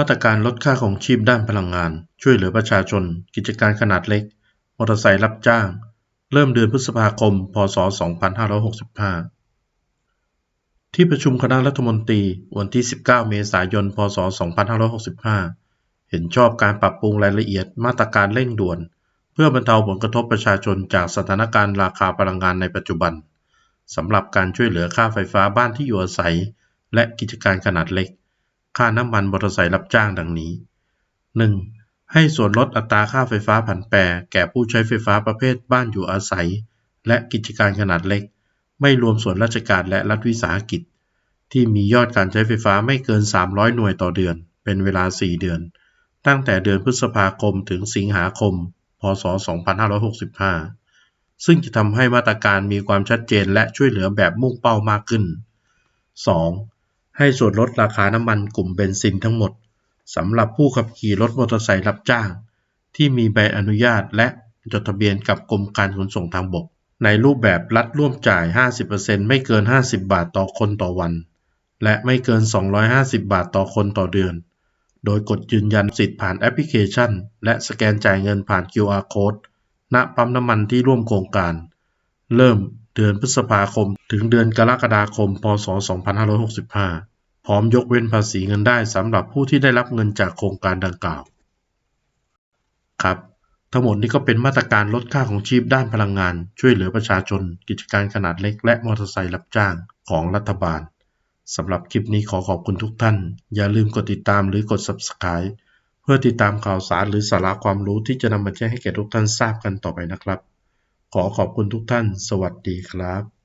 มาตรการลดค่าของชีพด้านพลังงาน ช่วยเหลือประชาชน กิจการขนาดเล็ก มอเตอร์ไซค์รับจ้าง เริ่มเดือนพฤษภาคม พศ 2565 ที่ประชุมคณะรัฐมนตรีวันที่ 19 เมษายน พศ 2565 เห็นชอบการปรับปรุงรายละเอียดมาตรการเร่งด่วน เพื่อบรรเทาผลกระทบประชาชนจากสถานการณ์ราคาพลังงานในปัจจุบันสำหรับการช่วยเหลือค่าไฟฟ้าบ้านที่อยู่อาศัย และกิจการขนาดเล็ก ค่าน้ำมันมอเตอร์ไซค์รับจ้างดังนี้ 1. ให้ส่วนลดอัตราค่าไฟฟ้าผันแปรแก่ผู้ใช้ไฟฟ้าประเภทบ้านอยู่อาศัย และกิจการขนาดเล็ก ไม่รวมส่วนราชการและรัฐวิสาหกิจ ที่มียอดการใช้ไฟฟ้าไม่เกิน 300 หน่วยต่อเดือน เป็นเวลา 4 เดือน ตั้งแต่เดือนพฤษภาคมถึงสิงหาคม พศ 2565 ซึ่งจะทำให้มาตรการมีความชัดเจนและช่วยเหลือแบบมุ่งเป้ามากขึ้น 2. ให้ส่วนลดราคาน้ำมันกลุ่มเบนซินทั้งหมดสำหรับผู้ขับขี่รถมอเตอร์ไซค์รับจ้าง ที่มีใบอนุญาตและจดทะเบียนกับกรมการขนส่งทางบก ในรูปแบบรัฐร่วมจ่าย 50%ไม่เกิน 50 บาทต่อคนต่อวัน และไม่เกิน 250 บาทต่อคนต่อเดือน โดยกดยืนยันสิทธิ์ผ่านแอปพลิเคชัน และสแกนจ่ายเงินผ่าน QR Code ณปั๊มน้ำมันที่ร่วมโครงการ เริ่มเดือนพฤษภาคม ถึงเดือนกรกฎาคม พศ 2565 พร้อมยกเว้นภาษีเงินได้สำหรับผู้ที่ได้รับเงินจากโครงการดังกล่าว ครับ ทั้งหมดนี้ก็เป็นมาตรการลดค่าของชีพด้านพลังงาน ช่วยเหลือประชาชน กิจการขนาดเล็ก และมอเตอร์ไซค์รับจ้างของรัฐบาลสำหรับคลิปนี้ขอขอบคุณทุกท่าน อย่าลืมกดติดตามหรือกด Subscribe เพื่อติดตามข่าวสารหรือสาระความรู้ที่จะนำมาแจ้งให้แก่ทุกท่านทราบกันต่อไปนะครับ ขอขอบคุณทุกท่าน สวัสดีครับ